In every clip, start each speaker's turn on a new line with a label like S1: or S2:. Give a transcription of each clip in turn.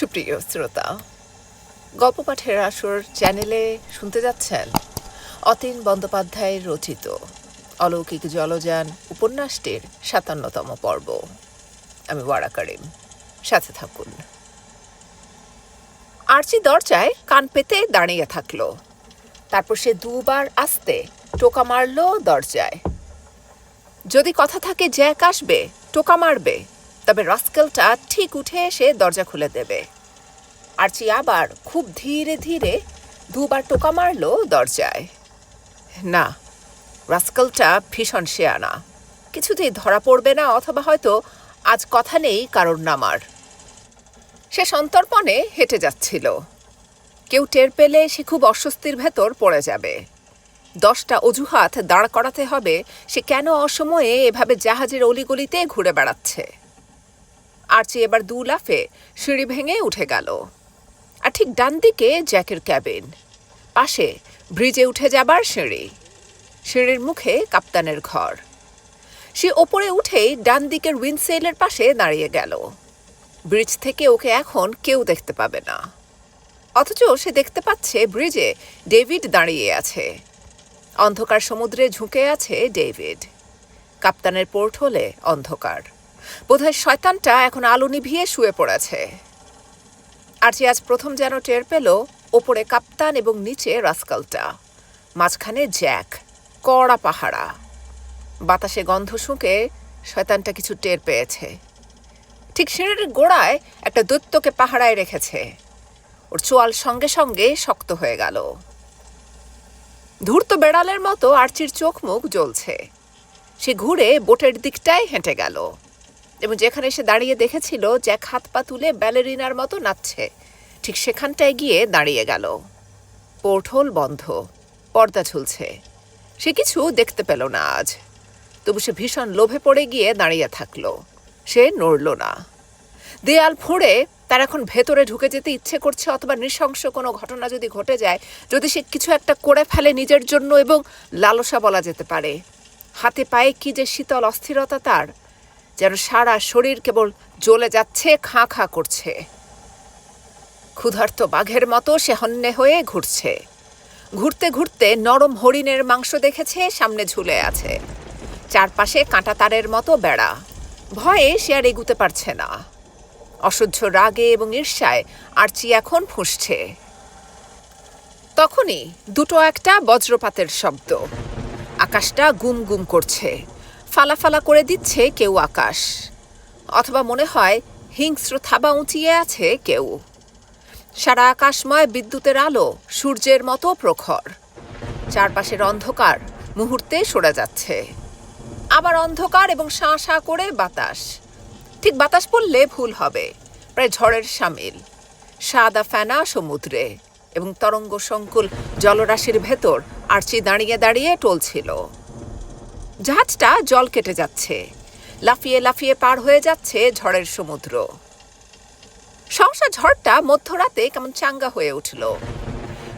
S1: সুপ্রিয় শ্রোতা, গল্প পাঠের আসর চ্যানেলে শুনতে যাচ্ছেন অতীন বন্দ্যোপাধ্যায়ের রচিত অলৌকিক জলযান উপন্যাসটির সাতান্নতম পর্ব। আমি ওয়ারা করিম, সাথে থাকুন। আর্চি দরজায় কান পেতে দাঁড়িয়ে থাকল। তারপর সে দুবার আসতে টোকা মারলো দরজায়। যদি কথা থাকে জ্যাক আসবে, টোকা মারবে। তবে রাস্কেলটা ঠিক উঠে এসে দরজা খুলে দেবে। আর্চি আবার খুব ধীরে ধীরে দুবার টোকা মারলো দরজায়। না, রাস্কেলটা ভীষণ শেয়ানা। কিছুতেই ধরা পড়বে না অথবা হয়তো আজ কথা নেই কারোর নামার সে সন্তর্পণে হেঁটে যাচ্ছিল। কেউ টের পেলে সে খুব অস্বস্তির ভেতর পড়ে যাবে। দশটা অজুহাত দাঁড় করাতে হবে, সে কেন অসময়ে এভাবে জাহাজের অলিগলিতে ঘুরে বেড়াচ্ছে? আর্চি এবার দু লাফে সিঁড়ি ভেঙে উঠে গেল। আর ঠিক ডান দিকে জ্যাকের ক্যাবিন। পাশে ব্রিজে উঠে যাবার সিঁড়ি। সিঁড়ির মুখে কাপ্তানের ঘর। সে ওপরে উঠেই ডান দিকের উইন্ডসেলের পাশে দাঁড়িয়ে গেল। ব্রিজ থেকে ওকে এখন কেউ দেখতে পাবে না। অথচ সে দেখতে পাচ্ছে ব্রিজে ডেভিড দাঁড়িয়ে আছে। অন্ধকার সমুদ্রে ঝুঁকে আছে ডেভিড। কাপ্তানের পোর্ট হলে অন্ধকার। বোধহয় শয়তানটা এখন আলো নিভিয়ে শুয়ে পড়েছে। আর্চি আজ প্রথম যেন টের পেল, ওপরে কাপ্তান এবং নিচে রাস্কালটা। মাঝখানে জ্যাক, কড়া পাহারা। বাতাসে গন্ধ শুঁকে শয়তানটা কিছু টের পেয়েছে। ঠিক সিঁড়ির গোড়ায় একটা দৈত্যকে পাহারায় রেখেছে। ওর চোয়াল সঙ্গে সঙ্গে শক্ত হয়ে গেল। ধূর্ত বেড়ালের মতো আর্চির চোখ মুখ জ্বলছে। সে ঘুরে বোটের দিকটায় হেঁটে গেল। এবং যেখানে সে দাঁড়িয়ে দেখেছিল জ্যাক হাত পা তুলে ব্যালেরিনার মতো নাচছে। ঠিক সেখানটায় গিয়ে দাঁড়িয়ে গেল। পোর্টহোল বন্ধ। পর্দা ঝুলছে। সে কিছু দেখতে পেল না আজ। তবু সে ভীষণ লোভে পড়ে গিয়ে দাঁড়িয়ে থাকল। সে নড়ল না। দেয়াল ফুঁড়ে তার এখন ভেতরে ঢুকে যেতে ইচ্ছে করছে অথবা নৃশংস কোনো ঘটনা যদি ঘটে যায়, যদি সে কিছু একটা করে ফেলে নিজের জন্য এবং লালসা বলা যেতে পারে। হাতে পায়ে কি যে শীতল অস্থিরতা তার যেন সারা শরীর কেবল জ্বলে যাচ্ছে, খাঁ খাঁ করছে। ক্ষুধার্ত বাঘের মতো সে হন্যে হয়ে ঘুরছে। ঘুরতে ঘুরতে নরম হরিণের মাংস দেখেছে, সামনে ঝুলে আছে। চারপাশে কাঁটা তারের মতো বেড়া। ভয়ে সে আর এগুতে পারছে না। অসহ্য রাগে এবং ঈর্ষায় আর্চি এখন ফুঁসছে। তখনই দুটো একটা বজ্রপাতের শব্দ। আকাশটা গুম গুম করছে। ফালাফালা করে দিচ্ছে কেউ আকাশ। অথবা মনে হয় হিংস্র থাবা উঁচিয়ে আছে কেউ। সারা আকাশময় বিদ্যুতের আলো সূর্যের মতো প্রখর। চারপাশের অন্ধকার মুহূর্তে সরে যাচ্ছে। আবার অন্ধকার এবং শাঁ শাঁ করে বাতাস। ঠিক বাতাস পড়লে ভুল হবে, প্রায় ঝড়ের সামিল। সাদা ফেনা সমুদ্রে এবং তরঙ্গ সংকুল জলরাশির ভেতর আর্চি দাঁড়িয়ে দাঁড়িয়ে টলছিল। জাহাজটা জল কেটে যাচ্ছে। লাফিয়ে লাফিয়ে পার হয়ে যাচ্ছে ঝড়ের সমুদ্র। সহসা ঝড়টা মধ্যরাতে কেমন চাঙ্গা হয়ে উঠল।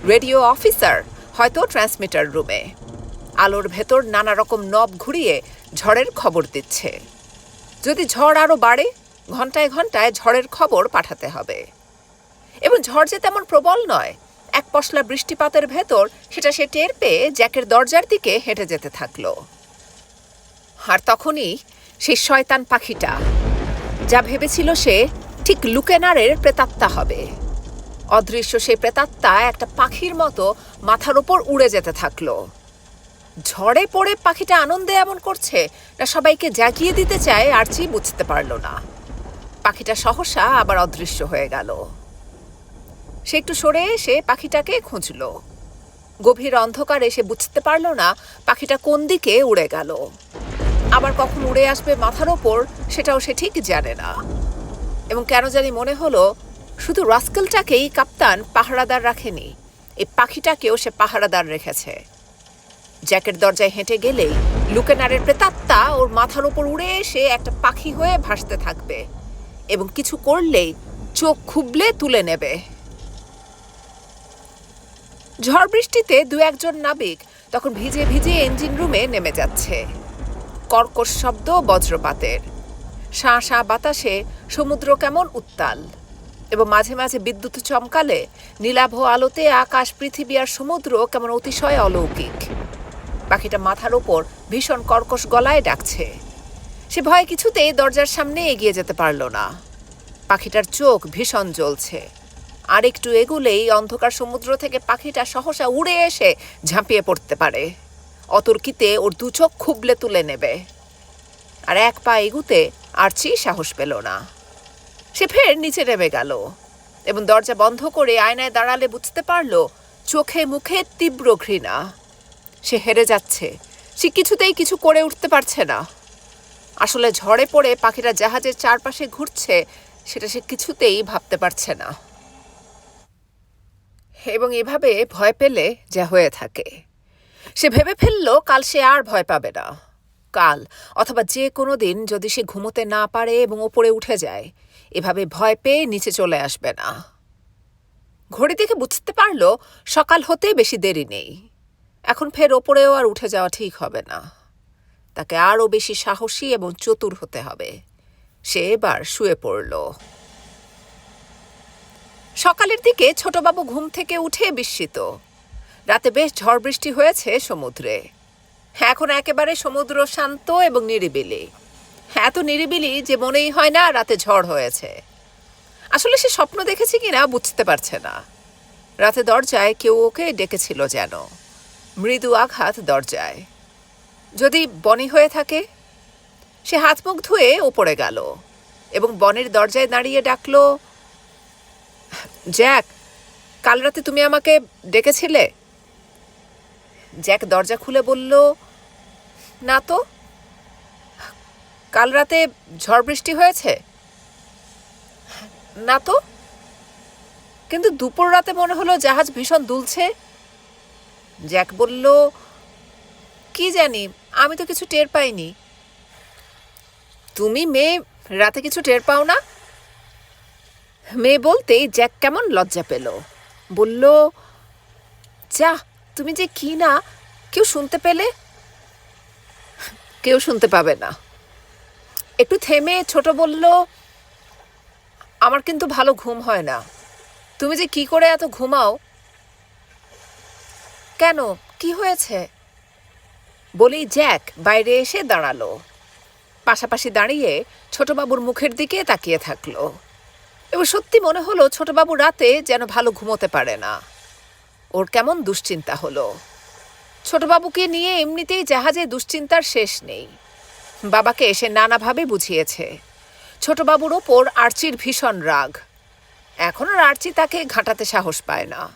S1: রেডিও অফিসার হয়তো ট্রান্সমিটার রুমে। আলোর ভেতর নানা রকম নব ঘুরিয়ে ঝড়ের খবর দিচ্ছে। যদি ঝড় আরও বাড়ে, ঘন্টায় ঘন্টায় ঝড়ের খবর পাঠাতে হবে। এবং ঝড় যে তেমন প্রবল নয়, এক পশলা বৃষ্টিপাতের ভেতর সেটা সে টের পেয়ে জ্যাকের দরজার দিকে হেঁটে যেতে থাকল। আর তখনই সেই শয়তান পাখিটা, যা ভেবেছিল সে ঠিক লুকেনারের প্রেতাত্মা হবে। অদৃশ্য সেই প্রেতাত্মা একটা পাখির মতো মাথার ওপর উড়ে যেতে থাকল। ঝড়ে পড়ে পাখিটা আনন্দে এমন করছে না সবাইকে জাগিয়ে দিতে চায় আর্চি বুঝতে পারল না। পাখিটা সহসা আবার অদৃশ্য হয়ে গেল। সে একটু সরে এসে পাখিটাকে খুঁজল। গভীর অন্ধকারে সে বুঝতে পারল না পাখিটা কোন দিকে উড়ে গেল। আবার কখন উড়ে আসবে মাথার ওপর, সেটাও সে ঠিক জানে না। এবং কেন জানি মনে হলো, শুধু রাস্কেলটাকেই কাপ্তান পাহারাদার রাখেনি, এই পাখিটাকেও সে পাহারাদার রেখেছে। জ্যাকের দরজায় হেঁটে গেলেই লুকেনারের প্রেতাত্মা ওর মাথার ওপর উড়ে এসে একটা পাখি হয়ে ভাসতে থাকবে এবং কিছু করলেই চোখ খুবলে তুলে নেবে। ঝড় বৃষ্টিতে দু একজন নাবিক তখন ভিজে ভিজে ইঞ্জিন রুমে নেমে যাচ্ছে। কর্কশ শব্দ বজ্রপাতের। শাঁ শাঁ বাতাসে সমুদ্র কেমন উত্তাল এবং মাঝে মাঝে বিদ্যুৎ চমকালে নীলাভ আলোতে আকাশ, পৃথিবী আর সমুদ্র কেমন অতিশয় অলৌকিক। পাখিটা মাথার ওপর ভীষণ কর্কশ গলায় ডাকছে। সে ভয় কিছুতেই দরজার সামনে এগিয়ে যেতে পারল না। পাখিটার চোখ ভীষণ জ্বলছে। আর একটু এগুলেই অন্ধকার সমুদ্র থেকে পাখিটা সহসা উড়ে এসে ঝাঁপিয়ে পড়তে পারে। অতর্কিতে ওর দু চোখ খুবলে তুলে নেবে। আর এক পা এগুতে আরচি সাহস পেল না। সে ফের নিচে নেমে গেল এবং দরজা বন্ধ করে আয়নায় দাঁড়ালে বুঝতে পারল চোখে মুখে তীব্র ঘৃণা। সে হেরে যাচ্ছে। সে কিছুতেই কিছু করে উঠতে পারছে না। আসলে ঝড়ে পড়ে পাখিরা জাহাজের চারপাশে ঘুরছে, সেটা সে কিছুতেই ভাবতে পারছে না। এবং এভাবে ভয় পেলে যা হয়ে থাকে। সে ভেবে ফেলল কাল সে আর ভয় পাবে না। কাল, অথবা যে কোনো দিন যদি সে ঘুমোতে না পারে এবং ওপরে উঠে যায়, এভাবে ভয় পেয়ে নিচে চলে আসবে না। ঘড়ি দেখে বুঝতে পারল সকাল হতে বেশি দেরি নেই। এখন ফের ওপরেও আর উঠে যাওয়া ঠিক হবে না। তাকে আরও বেশি সাহসী এবং চতুর হতে হবে। সে এবার শুয়ে পড়ল। সকালের দিকে ছোটবাবু ঘুম থেকে উঠে বিস্মিত। রাতে বেশ ঝড় বৃষ্টি হয়েছে সমুদ্রে। এখন একেবারে সমুদ্র শান্ত এবং নিরিবিলি। এত নিরিবিলি যে মনেই হয় না রাতে ঝড় হয়েছে। আসলে সে স্বপ্ন দেখেছে কি না বুঝতে পারছে না। রাতে দরজায় কেউ ওকে ডেকেছিল যেন। মৃদু আঘাত দরজায়। যদি বনি হয়ে থাকে? সে হাত মুখ ধুয়ে ওপরে গেল এবং বনের দরজায় দাঁড়িয়ে ডাকলো, জ্যাক, কাল রাতে তুমি আমাকে ডেকেছিলে? জ্যাক দরজা খুলে বলল, না তো, কাল রাতে ঝড় বৃষ্টি হয়েছে? না তো, কিন্তু দুপুর রাতে মনে হলো জাহাজ ভীষণ দুলছে। জ্যাক বলল, কি জানি, আমি তো কিছু টের পাইনি। তুমি মেয়ে, রাতে কিছু টের পাও না? মেয়ে বলতেই জ্যাক কেমন লজ্জা পেল। বলল, যা তুমি যে কি না, কেউ শুনতে পেলে? কেউ শুনতে পাবে না। একটু থেমে ছোট বলল, আমার কিন্তু ভালো ঘুম হয় না। তুমি যে কি করে এত ঘুমাও? কেন? কি হয়েছে? বলি, জ্যাক বাইরে এসে দাঁড়াল। পাশাপাশি দাঁড়িয়ে ছোটবাবুর মুখের দিকে তাকিয়ে থাকল। এবার সত্যি মনে হলো ছোটবাবু রাতে যেন ভালো ঘুমোতে পারে না। ওর কেমন দুশ্চিন্তা হলো? ছোটবাবুকে নিয়ে এমনিতেই জাহাজে দুশ্চিন্তার শেষ নেই। বাবাকে এসে নানাভাবে বুঝিয়েছে। ছোটবাবুর ওপর আর্চির ভীষণ রাগ। এখন আর আর্চি তাকে ঘাঁটাতে সাহস পায় না।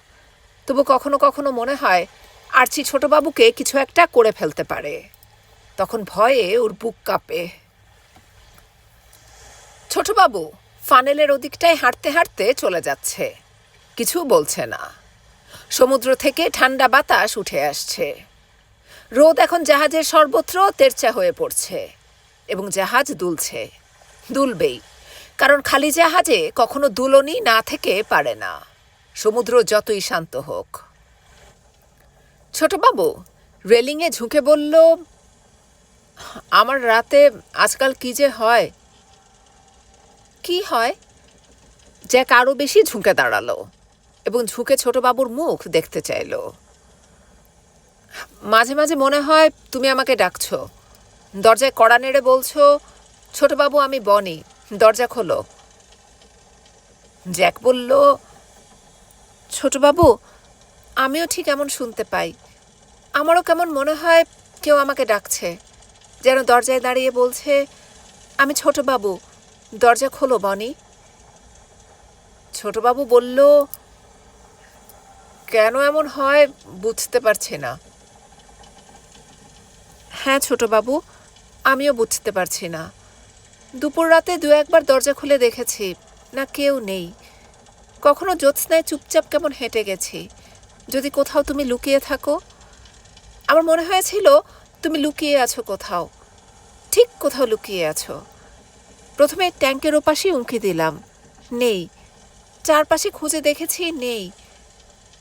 S1: তবু কখনো কখনো মনে হয়, আর্চি ছোটবাবুকে কিছু একটা করে ফেলতে পারে। তখন ভয়ে ওর বুক কাঁপে। ছোটবাবু, ফানেলের ওদিকটায় হাঁটতে হাঁটতে চলে যাচ্ছে। কিছু বলছে না। সমুদ্র থেকে ঠান্ডা বাতাস উঠে আসছে। রোদ এখন জাহাজের সর্বত্র তেরচা হয়ে পড়ছে এবং জাহাজ দুলছে। দুলবেই, কারণ খালি জাহাজে কখনো দুলনি না থেকে পারে না। সমুদ্র যতই শান্ত হোক। ছোটবাবু, রেলিংয়ে ঝুঁকে বলল, আমার রাতে আজকাল কি যে হয়? কি হয়? জ্যাক আরও বেশি ঝুঁকে দাঁড়াল। এবং ঝুঁকে ছোটবাবুর মুখ দেখতে চাইলো। মাঝে মাঝে মনে হয়, তুমি আমাকে ডাকছ। দরজায় কড়া নেড়ে বলছো ছোটবাবু আমি বনি। দরজা খোলো। জ্যাক বলল ছোটবাবু আমিও ঠিক এমন শুনতে পাই। আমারও কেমন মনে হয়, কেউ আমাকে ডাকছে। যেন দরজায় দাঁড়িয়ে বলছে, আমি ছোটবাবু দরজা খোলো, বনি ছোটবাবু বলল কেন এমন হয় বুঝতে পারছি না। হ্যাঁ ছোটবাবু, আমিও বুঝতে পারছি না। দুপুর রাতে দু একবার দরজা খুলে দেখেছি, না কেউ নেই। কখনো জ্যোৎস্নায় চুপচাপ কেমন হেঁটে গেছি। যদি কোথাও তুমি লুকিয়ে থাকো, আমার মনে হয়েছিল তুমি লুকিয়ে আছো কোথাও, ঠিক কোথাও লুকিয়ে আছো। প্রথমে ট্যাঙ্কের ওপাশেই উঁকি দিলাম, নেই। চারপাশে খুঁজে দেখেছি, নেই।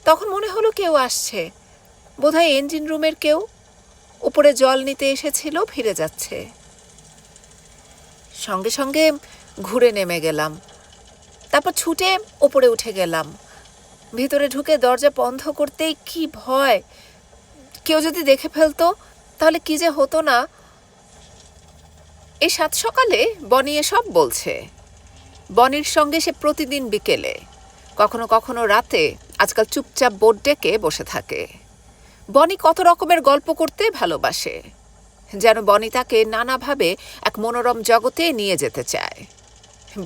S1: তখন মনে হলো কেউ আসছে। বোধহয় ইঞ্জিন রুমের কেউ উপরে জল নিতে এসেছিল, ফিরে যাচ্ছে। সঙ্গে সঙ্গে ঘুরে নেমে গেলাম। তারপর ছুটে ওপরে উঠে গেলাম। ভিতরে ঢুকে দরজা বন্ধ করতেই কি ভয়! কেউ যদি দেখে ফেলতো, তাহলে কি যে হতো না? এই সাত সকালে বনি এসব বলছে। বনির সঙ্গে সে প্রতিদিন বিকেলে, কখনো কখনো রাতে আজকাল চুপচাপ বোর্ড ডেকে বসে থাকে। বনি কত রকমের গল্প করতে ভালোবাসে, যেন বনি তাকে নানাভাবে এক মনোরম জগতে নিয়ে যেতে চায়।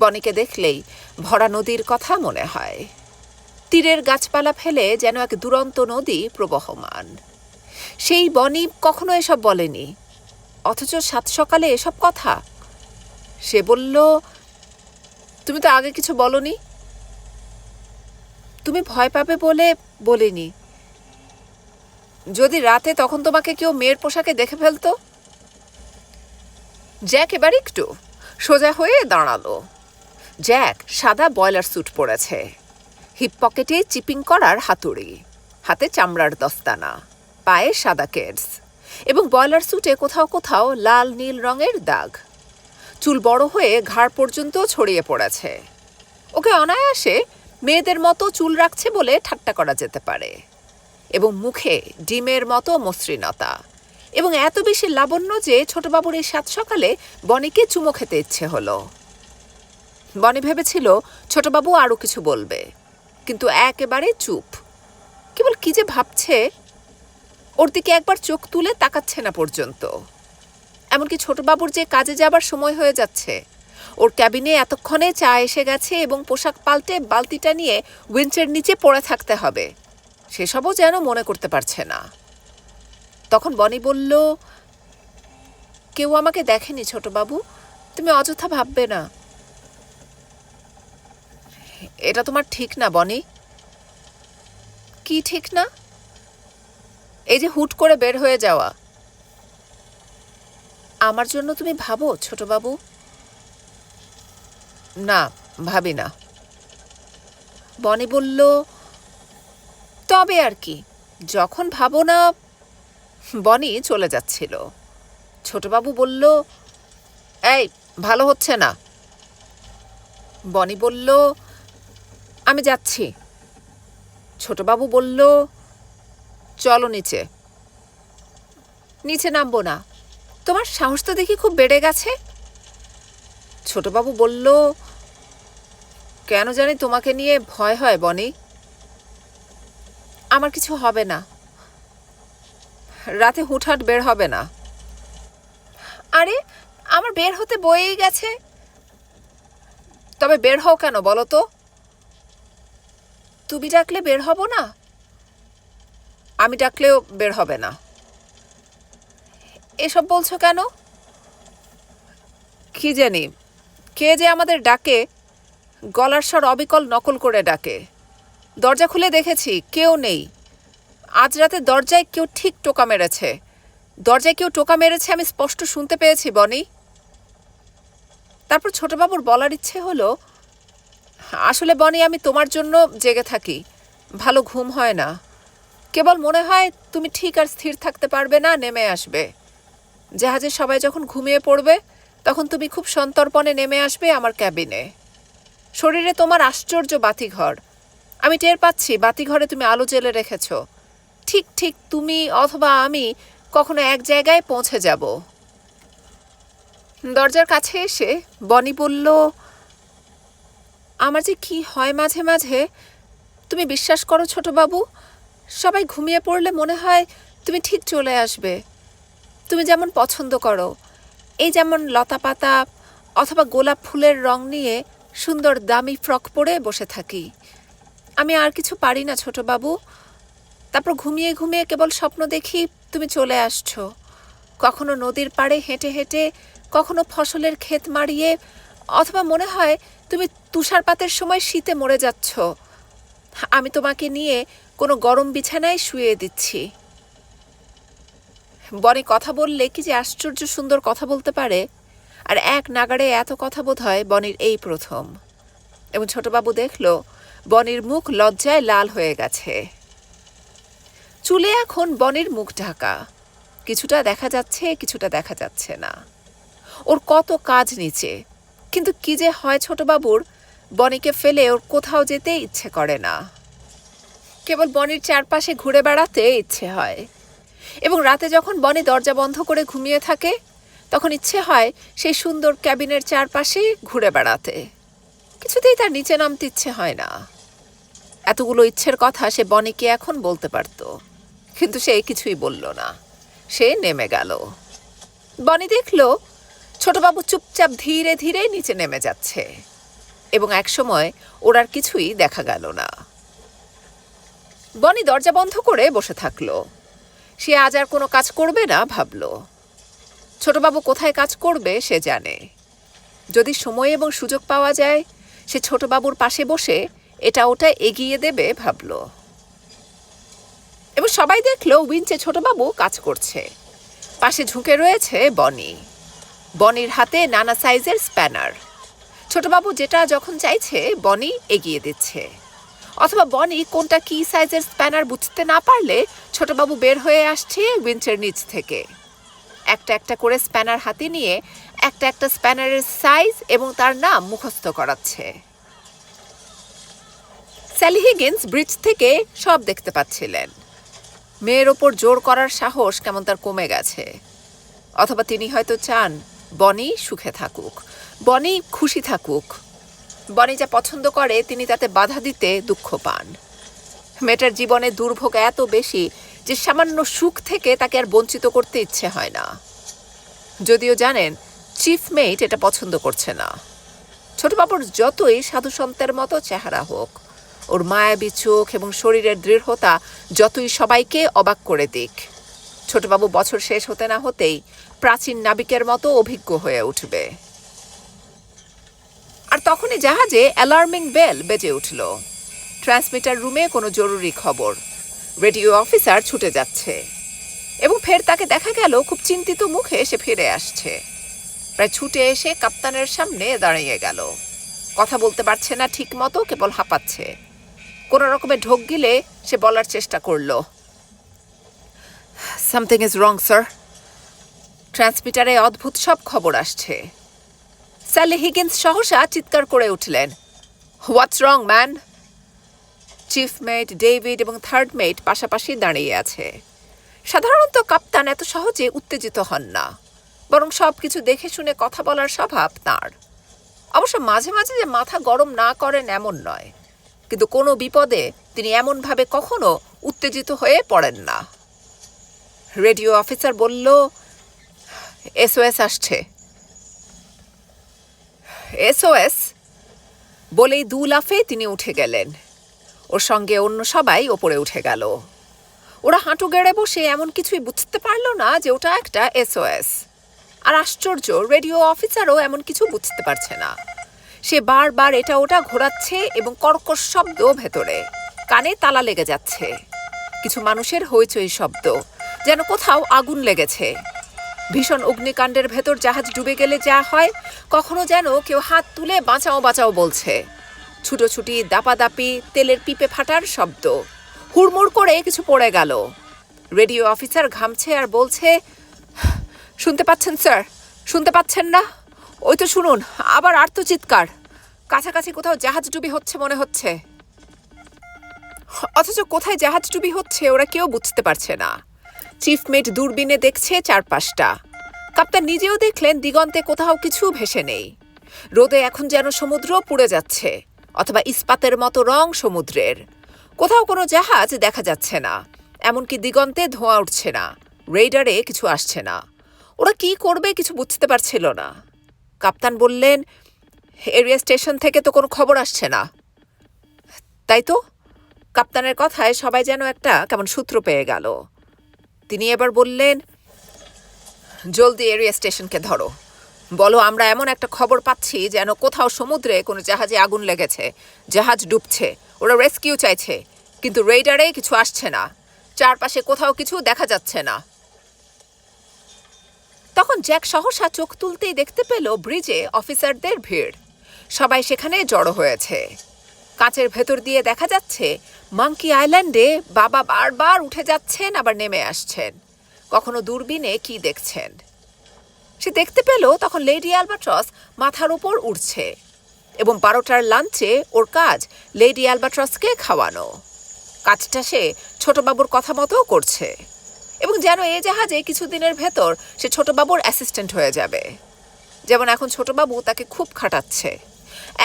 S1: বনিকে দেখলেই ভরা নদীর কথা মনে হয়। তীরের গাছপালা ফেলে যেন এক দুরন্ত নদী প্রবহমান। সেই বনি কখনো এসব বলেনি, অথচ সাত সকালে এসব কথা। সে বলল, তুমি তো আগে কিছু বলনি? তুমি ভয় পাবে বলে বলিনি। যদি রাতে তখন তোমাকে কেউ মেয়ের পোশাকে দেখে ফেলতো? জ্যাক এবার একটু সোজা হয়ে দাঁড়াল। জ্যাক সাদা বয়লার স্যুট পরেছে। হিপ পকেটে চিপিং করার হাতুড়ি, হাতে চামড়ার দস্তানা, পায়ে সাদা কেডস এবং বয়লার স্যুটে কোথাও কোথাও লাল, নীল রঙের দাগ। চুল বড় হয়ে ঘাড় পর্যন্ত ছড়িয়ে পড়েছে। ওকে অনায়াসে মেয়েদের মতো চুল রাখছে বলে ঠাট্টা করা যেতে পারে। এবং মুখে ডিমের মতো মসৃণতা। এবং এত বেশি লাবণ্য যে ছোটবাবুর এই সাত সকালে বনিকে চুমো খেতে ইচ্ছে হলো। বনি ভেবেছিল ছোটবাবু আরও কিছু বলবে। কিন্তু একেবারে চুপ। কেবল কি যে ভাবছে? ওর দিকে একবার চোখ তুলে তাকাচ্ছে না পর্যন্ত। এমনকি ছোটবাবুর যে কাজে যাবার সময় হয়ে যাচ্ছে ওর ক্যাবিনে এতক্ষণে চা এসে গেছে এবং পোশাক পাল্টে বালতিটা নিয়ে উইঞ্চের নিচে পড়ে থাকতে হবে। সেসবও যেন মনে করতে পারছে না। তখন বনি বলল, কেউ আমাকে দেখেনি ছোটবাবু। তুমি অযথা ভাববে না। এটা তোমার ঠিক না, বনি। কি ঠিক না? এই যে হুট করে বের হয়ে যাওয়া। আমার জন্য তুমি ভাবো ছোটবাবু। না, ভাবি না। বনি বলল, তবে আর কি, যখন ভাবো না, বনি চলে যাচ্ছিল। ছোটবাবু বলল, এই, ভালো হচ্ছে না। বনি বলল, আমি যাচ্ছি। ছোটবাবু বলল, চলো নিচে। নিচে নামবো না। তোমার সাহস তো দেখি খুব বেড়ে গেছে? ছোটবাবু বলল, কেন জানি তোমাকে নিয়ে ভয় হয়, বনি। আমার কিছু হবে না। রাতে হুটহাট বের হবে না। আরে, আমার বের হতে বয়েই গেছে। তবে বের হও কেন, বলো তো? তুমি ডাকলে বের হব না? আমি ডাকলেও বের হবে না। এসব বলছো কেন? কি জানি। কে যে আমাদের ডাকে, গলার স্বর অবিকল নকল করে ডাকে। দরজা খুলে দেখেছি কেউ নেই। আজ রাতে দরজায় কেউ ঠিক টোকা মেরেছে। দরজায় কেউ টোকা মেরেছে আমি স্পষ্ট শুনতে পেয়েছি, বনি। তারপর ছোটবাবুর বলার ইচ্ছে হলো, আসলে বনি, আমি তোমার জন্য জেগে থাকি। ভালো ঘুম হয় না। কেবল মনে হয় তুমি ঠিক আর স্থির থাকতে পারবে না, নেমে আসবে। জাহাজে সবাই যখন ঘুমিয়ে পড়বে তখন তুমি খুব সন্তর্পণে নেমে আসবে আমার ক্যাবিনে। শরীরে তোমার আশ্চর্য বাতিঘর। আমি টের পাচ্ছি বাতিঘরে তুমি আলো জেলে রেখেছ। ঠিক ঠিক তুমি অথবা আমি কখনো এক জায়গায় পৌঁছে যাব। দরজার কাছে এসে বনি বলল, আমার যে কি হয় মাঝে মাঝে, তুমি বিশ্বাস করো ছোটবাবু, সবাই ঘুমিয়ে পড়লে মনে হয় তুমি ঠিক চলে আসবে। তুমি যেমন পছন্দ করো এই যেমন লতা পাতা অথবা গোলাপ ফুলের রং নিয়ে সুন্দর দামি ফ্রক পরে বসে থাকি। আমি আর কিছু পারি না ছোটবাবু। তারপর ঘুমিয়ে ঘুমিয়ে কেবল স্বপ্ন দেখি তুমি চলে আসছো। কখনো নদীর পাড়ে হেঁটে হেঁটে, কখনো ফসলের ক্ষেত মারিয়ে, অথবা মনে হয় তুমি তুষারপাতের সময় শীতে মরে যাচ্ছ। আমি তোমাকে নিয়ে কোনো গরম বিছানায় শুয়ে দিচ্ছি। বনে কথা বললে কি যে আশ্চর্য সুন্দর কথা বলতে পারে? আর এক নাগাড়ে এত কথা বোধ হয় বনির এই প্রথম। এবং ছোটবাবু দেখল, বনির মুখ লজ্জায় লাল হয়ে গেছে। চুলে এখন বনির মুখ ঢাকা। কিছুটা দেখা যাচ্ছে, কিছুটা দেখা যাচ্ছে না। ওর কত কাজ নিচে। কিন্তু কি যে হয় ছোটবাবুর, বনিকে ফেলে ওর কোথাও যেতে ইচ্ছে করে না। কেবল বনির চারপাশে ঘুরে বেড়াতে ইচ্ছে হয়। এবং রাতে যখন বনি দরজা বন্ধ করে ঘুমিয়ে থাকে, তখন ইচ্ছে হয় সেই সুন্দর ক্যাবিনের চারপাশে ঘুরে বেড়াতে। কিছুতেই তার নিচে নামতে ইচ্ছে হয় না। এতগুলো ইচ্ছের কথা সে বনিকে এখন বলতে পারত, কিন্তু সে কিছুই বলল না। সে নেমে গেল। বনি দেখল, ছোটবাবু চুপচাপ ধীরে ধীরে নিচে নেমে যাচ্ছে এবং একসময় ওর আর কিছুই দেখা গেল না। বনি দরজা বন্ধ করে বসে থাকল। সে আজ আর কোনো কাজ করবে না, ভাবল। ছোটবাবু কোথায় কাজ করবে, সে জানে। যদি সময় এবং সুযোগ পাওয়া যায়, সে ছোটবাবুর পাশে বসে এটা ওটা এগিয়ে দেবে, ভাবল। এবং সবাই দেখল উইঞ্চে ছোটবাবু কাজ করছে। পাশে ঝুঁকে রয়েছে বনি। বনির হাতে নানা সাইজের স্প্যানার। ছোটবাবু যেটা যখন চাইছে, বনি এগিয়ে দিচ্ছে। অথবা বনি কোনটা কি সাইজের স্প্যানার বুঝতে না পারলে ছোটবাবু বের হয়ে আসছে উইঞ্চের নিচ থেকে। একটা একটা করে স্প্যানার হাতে নিয়ে একটা একটা স্প্যানারের সাইজ এবং তার নাম মুখস্থ করাচ্ছে। স্যালি হিগিন্স ব্রিজ থেকে সব দেখতে পাচ্ছিলেন। মেয়ের ওপর জোর করার সাহস কেমন তার কমে গেছে। অথবা তিনি হয়তো চান বনি সুখে থাকুক, বনি খুশি থাকুক। বনি যা পছন্দ করে, তিনি তাতে বাধা দিতে দুঃখ পান। মেয়েটার জীবনে দুর্ভোগ এত বেশি যে সামান্য সুখ থেকে তাকে আর বঞ্চিত করতে ইচ্ছে হয় না। যদিও জানেন, চিফ মেট এটা পছন্দ করছে না। ছোটবাবুর যতই সাধু সন্তের মতো চেহারা হোক, ওর মায়াবী চোখ এবং শরীরের দৃঢ়তা যতই সবাইকে অবাক করে দিক, ছোটবাবু বছর শেষ হতে না হতেই প্রাচীন নাবিকের মতো অভিজ্ঞ হয়ে উঠবে। আর তখনই জাহাজে অ্যালার্মিং বেল বেজে উঠল। ট্রান্সমিটার রুমে কোনো জরুরি খবর। রেডিও অফিসার ছুটে যাচ্ছে। এবং ফের তাকে দেখা গেল, খুব চিন্তিত মুখে সে ফিরে আসছে। প্রায় ছুটে এসে কাপ্তানের সামনে দাঁড়িয়ে গেল। কথা বলতে পারছে না ঠিক মতো কেবল হাঁপাচ্ছে। কোনো রকমে ঢোক গিলে সে বলার চেষ্টা করল। সামথিং ইজ রং স্যার ট্রান্সমিটারে অদ্ভুত সব খবর আসছে। স্যালি হিগিন্স সহসা চিৎকার করে উঠলেন। What's wrong man chief mate David এবং থার্ড মেট পাশাপাশি দাঁড়িয়ে আছে। সাধারণত কাপ্তান এত সহজে উত্তেজিত হন না, বরং সব কিছু দেখে শুনে কথা বলার স্বভাব তাঁর। অবশ্য মাঝে মাঝে যে মাথা গরম না করেন এমন নয়, কিন্তু কোনো বিপদে তিনি এমনভাবে কখনো উত্তেজিত হয়ে পড়েন না। রেডিও অফিসার বলল, এসওএস আসছে। এসওএস। বলেই দু লাফে তিনি উঠে গেলেন। ওর সঙ্গে অন্য সবাই ওপরে উঠে গেল। ওরা হাঁটু গেড়ে বসে এমন কিছুই বুঝতে পারল না যে ওটা একটা এসওএস। আর আশ্চর্য, রেডিও অফিসারও এমন কিছু বুঝতে পারছে না। সে বারবার এটা ওটা ঘোরাচ্ছে এবং কর্কশ শব্দ ভেতরে। কানে তালা লেগে যাচ্ছে। কিছু মানুষের হইচই শব্দ, যেন কোথাও আগুন লেগেছে। ভীষণ অগ্নিকাণ্ডের ভেতর জাহাজ ডুবে গেলে যা হয়, কখনো যেন কেউ হাত তুলে বাঁচাও বাঁচাও বলছে। ছুটোছুটি, দাপাদাপি, তেলের পিপে ফাটার শব্দ। হুড়মুড় করে কিছু পড়ে গেল। রেডিও অফিসার ঘামছে আর বলছে, শুনতে পাচ্ছেন, স্যার? শুনতে পাচ্ছেন না? ওই তো শুনুন, আবার আর্তচিৎকার। কাছাকাছি কোথাও জাহাজ ডুবি হচ্ছে মনে হচ্ছে। অথচ কোথায় জাহাজ ডুবি হচ্ছে, ওরা কেউ বুঝতে পারছে না। চিফমেট দূরবীনে দেখছে চারপাশটা। কাপ্তান নিজেও দেখলেন দিগন্তে কোথাও কিছু ভেসে নেই। রোদে এখন যেন সমুদ্র পুড়ে যাচ্ছে, অথবা ইস্পাতের মতো রং সমুদ্রের। কোথাও কোনো জাহাজ দেখা যাচ্ছে না, এমনকি দিগন্তে ধোঁয়া উঠছে না রেডারে কিছু আসছে না। ওরা কি করবে কিছু বুঝতে পারছিল না। কাপ্তান বললেন, এরিয়া স্টেশন থেকে তো কোনো খবর আসছে না। তাই তো? কাপ্তানের কথায় সবাই যেন একটা কেমন সূত্র পেয়ে গেল। তিনি এবার বললেন, জলদি এরিয়া স্টেশনকে ধরো। বলো, আমরা এমন একটা খবর পাচ্ছি যেন কোথাও সমুদ্রে কোনো জাহাজে আগুন লেগেছে। জাহাজ ডুবছে, ওরা রেস্কিউ চাইছে, কিন্তু রেডারে কিছু আসছে না। চারপাশে কোথাও কিছু দেখা যাচ্ছে না। তখন জ্যাক সহসা চোখ তুলতেই দেখতে পেল ব্রিজে অফিসারদের ভিড়। সবাই সেখানে জড়ো হয়েছে। কাঁচের ভেতর দিয়ে দেখা যাচ্ছে মাঙ্কি আইল্যান্ডে বাবা বারবার উঠে যাচ্ছেন, আবার নেমে আসছেন। কখনো দূরবীনে কি দেখছেন? সে দেখতে পেল তখন লেডি অ্যালবাট্রস মাথার উপর উড়ছে এবং বারোটার লাঞ্চে ওর কাজ লেডি অ্যালবাট্রসকে খাওয়ানো। কাজটা সে ছোটবাবুর কথা মতো করছে এবং যেন এ জাহাজে কিছুদিনের ভেতর সে ছোটবাবুর অ্যাসিস্ট্যান্ট হয়ে যাবে। যেমন এখন ছোটবাবু তাকে খুব খাটাচ্ছে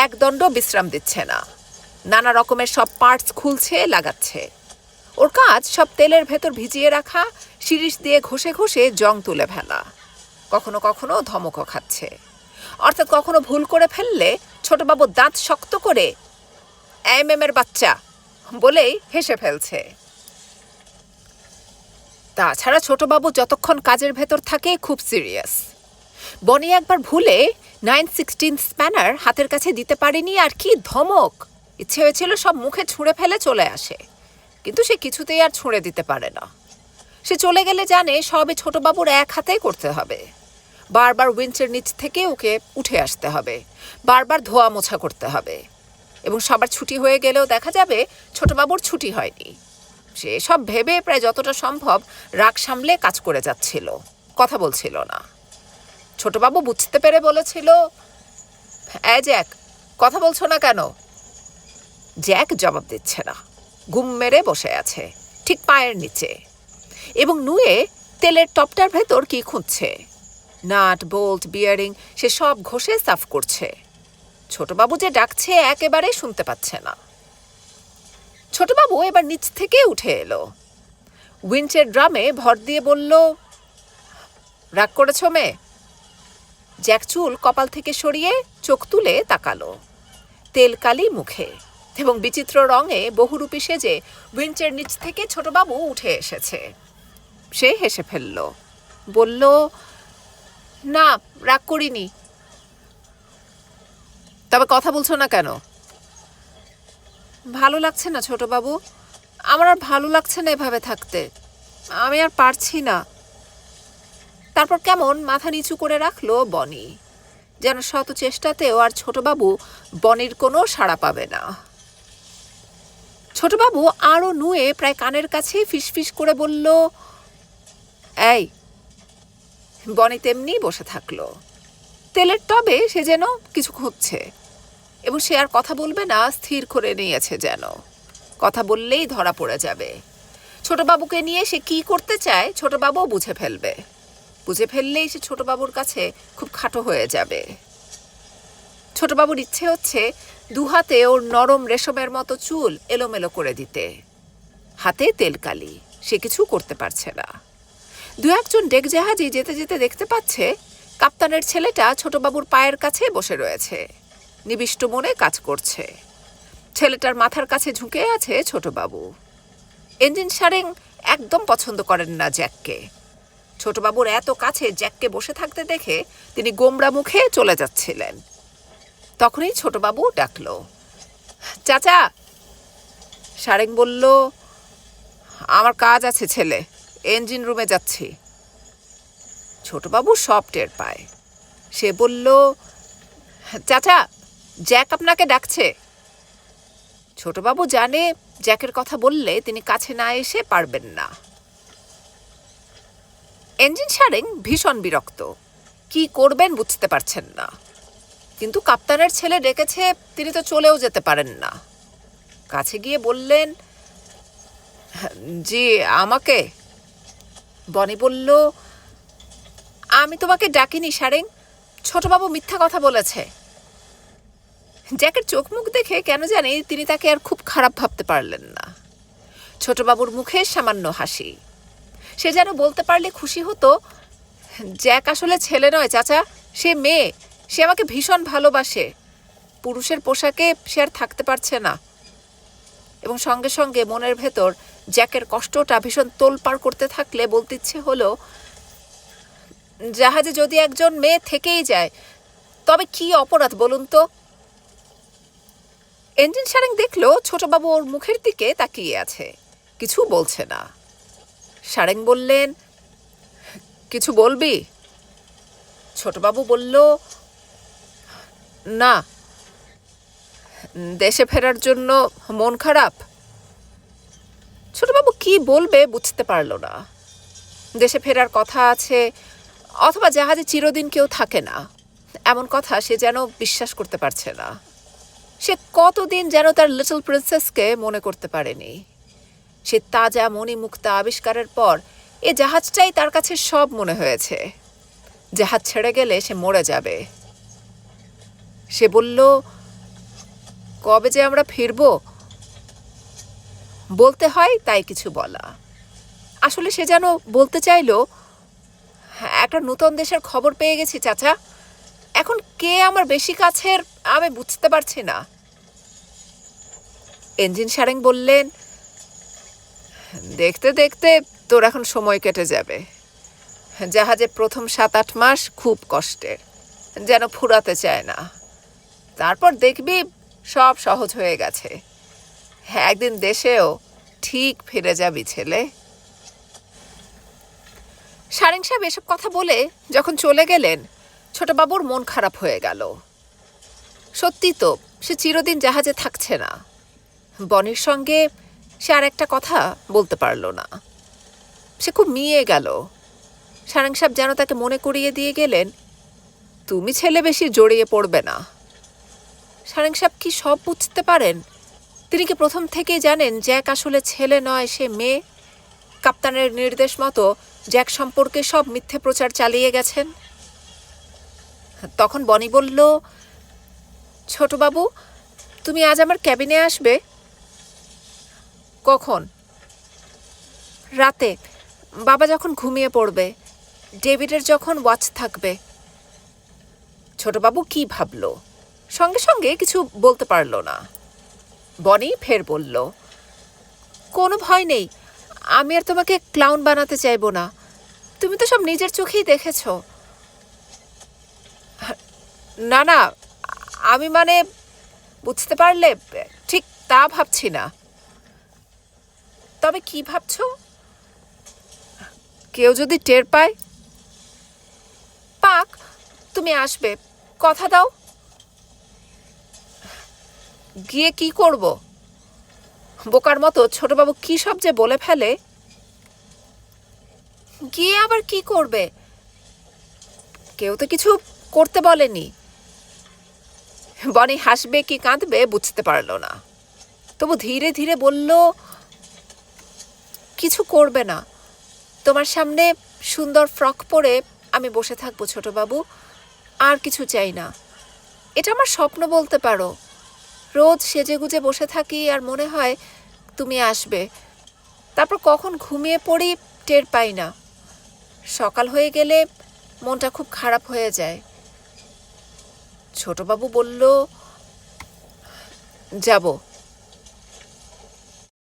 S1: একদণ্ড বিশ্রাম দিচ্ছে না। নানা রকমের সব পার্টস খুলছে, লাগাচ্ছে। ওর কাজ সব তেলের ভেতর ভিজিয়ে রাখা, শিরিষ দিয়ে ঘষে ঘষে জং তুলে ফেলা। কখনো কখনো ধমকও খাচ্ছে। অর্থাৎ কখনো ভুল করে ফেললে ছোটবাবু দাঁত শক্ত করে এম এর বাচ্চা বলেই হেসে ফেলছে। তাছাড়া ছোটবাবু যতক্ষণ কাজের ভেতর থাকে খুব সিরিয়াস বনি একবার ভুলে নাইন সিক্সটিন স্প্যানার হাতের কাছে দিতে পারেনি আর কি ধমক! ইচ্ছে হয়েছিল সব মুখে ছুঁড়ে ফেলে চলে আসে। কিন্তু সে কিছুতেই আর ছুঁড়ে দিতে পারে না। সে চলে গেলে জানে সবে ছোটবাবুর এক হাতেই করতে হবে। বারবার উইঞ্চের নিচ থেকে ওকে উঠে আসতে হবে। বারবার ধোয়া মোছা করতে হবে। এবং সবার ছুটি হয়ে গেলেও দেখা যাবে ছোটবাবুর ছুটি হয়নি। সে সব ভেবে প্রায় যতটা সম্ভব রাগ সামলে কাজ করে যাচ্ছিল। কথা বলছিল না। ছোটবাবু বুঝতে পেরে বলেছিল এ জ্যাক, কথা বলছো না কেন? জ্যাক জবাব দিচ্ছে না। ঘুম মেরে বসে আছে, ঠিক পায়ের নিচে। এবং নুয়ে তেলের টপটার ভেতর কি খুঁজছে? নাট, বোল্ট, বিয়ারিং, সে সব ঘষে সাফ করছে। ছোটবাবু যে ডাকছে একেবারে শুনতে পাচ্ছে না। ছোটবাবু এবার নিচ থেকে উঠে এলো। উইঞ্চের ড্রামে ভর দিয়ে বলল, রাগ করেছ মেয়ে? জ্যাক চুল কপাল থেকে সরিয়ে চোখ তুলে তাকালো। তেল কালি মুখে। এবং বিচিত্র রঙে বহুরূপী সেজে উইঞ্চের নিচ থেকে ছোটবাবু উঠে এসেছে। সে হেসে ফেলল। বলল, না, রাগ করিনি। তবে কথা বলছো না কেন? ভালো লাগছে না ছোটবাবু। আমার আর ভালো লাগছে না এভাবে থাকতে। আমি আর পারছি না। তারপর কেমন মাথা নিচু করে রাখল বনি। যেন শত চেষ্টাতেও আর ছোটবাবু বনির কোনো সাড়া পাবে না। ছোটবাবু আরও নুয়ে প্রায় কানের কাছে ফিসফিস করে বলল, এই, বনি তেমনি বসে থাকল। তেলের টবে সে যেন কিছু খুঁজছে এবং সে আর কথা বলবে না, স্থির করে নিয়েছে যেন। কথা বললেই ধরা পড়ে যাবে। ছোটবাবুকে নিয়ে সে কি করতে চায় ছোটবাবুও বুঝে ফেলবে। বুঝে ফেললেই সে ছোটবাবুর কাছে খুব খাটো হয়ে যাবে। ছোটবাবুর ইচ্ছে হচ্ছে দুহাতে ওর নরম রেশমের মতো চুল এলোমেলো করে দিতে। হাতে তেলকালি, সে কিছু করতে পারছে না। দু একজন ডেক জাহাজই যেতে যেতে দেখতে পাচ্ছে, কাপ্তানের ছেলেটা ছোটবাবুর পায়ের কাছে বসে রয়েছে। নিবিষ্ট মনে কাজ করছে। ছেলেটার মাথার কাছে ঝুঁকে আছে ছোটবাবু। ইঞ্জিন সারেং একদম পছন্দ করেন না জ্যাককে। ছোটবাবুর এত কাছে জ্যাককে বসে থাকতে দেখে তিনি গোমরা মুখে চলে যাচ্ছিলেন। তখনই ছোটবাবু ডাকলো। চাচা! সারেং বলল, আমার কাজ আছে ছেলে ইঞ্জিন রুমে যাচ্ছি। ছোটবাবু সব টের পায়। সে বলল, চাচা, জ্যাক আপনাকে ডাকছে। ছোটবাবু জানে জ্যাকের কথা বললে তিনি কাছে না এসে পারবেন না। এঞ্জিন সারেং ভীষণ বিরক্ত। কি করবেন বুঝতে পারছেন না। কিন্তু কাপ্তানের ছেলে ডেকেছে, তিনি তো চলেও যেতে পারেন না। কাছে গিয়ে বললেন, জি, আমাকে। বনি বলল, আমি তোমাকে ডাকিনি, সারেং। ছোটবাবু মিথ্যা কথা বলেছে। জ্যাকের চোখ মুখ দেখে কেন জানি তিনি তাকে আর খুব খারাপ ভাবতে পারলেন না। ছোটবাবুর মুখে সামান্য হাসি। সে যেন বলতে পারলে খুশি হতো, জ্যাক আসলে ছেলে নয়, চাচা, সে মেয়ে। সে আমাকে ভীষণ ভালোবাসে। পুরুষের পোশাকে সে আর থাকতে পারছে না। এবং সঙ্গে সঙ্গে মনের ভেতর জ্যাকের কষ্টটা ভীষণ তোলপাড় করতে থাকলে বলতে ইচ্ছে হলো, জাহাজে যদি একজন মেয়ে থেকেই যায়, তবে কি অপরাধ বলুন তো? এঞ্জিন সারেং দেখল ছোটবাবু ওর মুখের দিকে তাকিয়ে আছে। কিছু বলছে না। সারেং বললেন, কিছু বলবি? ছোটবাবু বলল না। দেশে ফেরার জন্য মন খারাপ? ছোটবাবু কি বলবে বুঝতে পারল না। দেশে ফেরার কথা আছে, অথবা জাহাজে চিরদিন কেউ থাকে না। এমন কথা সে যেন বিশ্বাস করতে পারছে না। সে কতদিন যেন তার লিটল প্রিন্সেসকে মনে করতে পারেনি। সে তাজা মণিমুক্তা আবিষ্কারের পর এ জাহাজটাই তার কাছে সব মনে হয়েছে। জাহাজ ছেড়ে গেলে সে মরে যাবে। সে বলল কবে যে আমরা ফিরব? বলতে হয় তাই কিছু বলা। আসলে সে যেন বলতে চাইলো "হ্যাঁ, একটা নূতন দেশের খবর পেয়ে গেছি চাচা। এখন কে আমার বেশি কাছের আমি বুঝতে পারছি না। ইঞ্জিন সারেং বললেন দেখতে দেখতে তোর এখন সময় কেটে যাবে। জাহাজে প্রথম সাত আট মাস খুব কষ্টের যেন ফুরাতে চায় না। তারপর দেখবি সব সহজ হয়ে গেছে। হ্যাঁ একদিন দেশেও ঠিক ফিরে যাবি ছেলে। সারেং সাহেব এসব কথা বলে যখন চলে গেলেন, ছোটবাবুর মন খারাপ হয়ে গেল। সত্যি তো, সে চিরদিন জাহাজে থাকছে না। বনির সঙ্গে সে আর একটা কথা বলতে পারল না। সে খুব মিয়ে গেল। সারাং সাহেব যেন তাকে মনে করিয়ে দিয়ে গেলেন, তুমি ছেলে বেশি জড়িয়ে পড়বে না। সারেং সাহেব কি সব বুঝতে পারেন? তিনি কি প্রথম থেকেই জানেন জ্যাক আসলে ছেলে নয়, সে মেয়ে? কাপ্তানের নির্দেশ মতো জ্যাক সম্পর্কে সব মিথ্যে প্রচার চালিয়ে গেছেন? তখন বনি বলল, ছোটবাবু, তুমি আজ আমার ক্যাবিনে আসবে? কখন? রাতে। বাবা যখন ঘুমিয়ে পড়বে, ডেভিডের যখন ওয়াচ থাকবে। ছোটবাবু কি ভাবলো? সঙ্গে সঙ্গে কিছু বলতে পারল না। বনি ফের বলল, কোনো ভয় নেই, আমি আর তোমাকে ক্লাউন বানাতে চাইব না। তুমি তো সব নিজের চোখেই দেখেছ। না না, আমি মানে বুঝতে পারলে ঠিক তা ভাবছি না। তবে কি ভাবছ? কেউ যদি টের পায়? পাক, তুমি আসবে। কথা দাও। গিয়ে কি করব? বোকার মতো ছোটবাবু কি সব যে বলে ফেলে? গিয়ে আবার কি করবে? কেউ তো কিছু করতে বলেনি। বনি হাসবে কি কাঁদবে বুঝতে পারল না। তবু ধীরে ধীরে বলল, কিছু করবে না। তোমার সামনে সুন্দর ফ্রক পরে আমি বসে থাকব ছোটবাবু। আর কিছু চাই না। এটা আমার স্বপ্ন বলতে পারো। রোজ সেজে গুজে বসে থাকি আর মনে হয় তুমি আসবে। তারপর কখন ঘুমিয়ে পড়ি টের পাই না। সকাল হয়ে গেলে মনটা খুব খারাপ হয়ে যায়। ছোটবাবু বলল, যাব।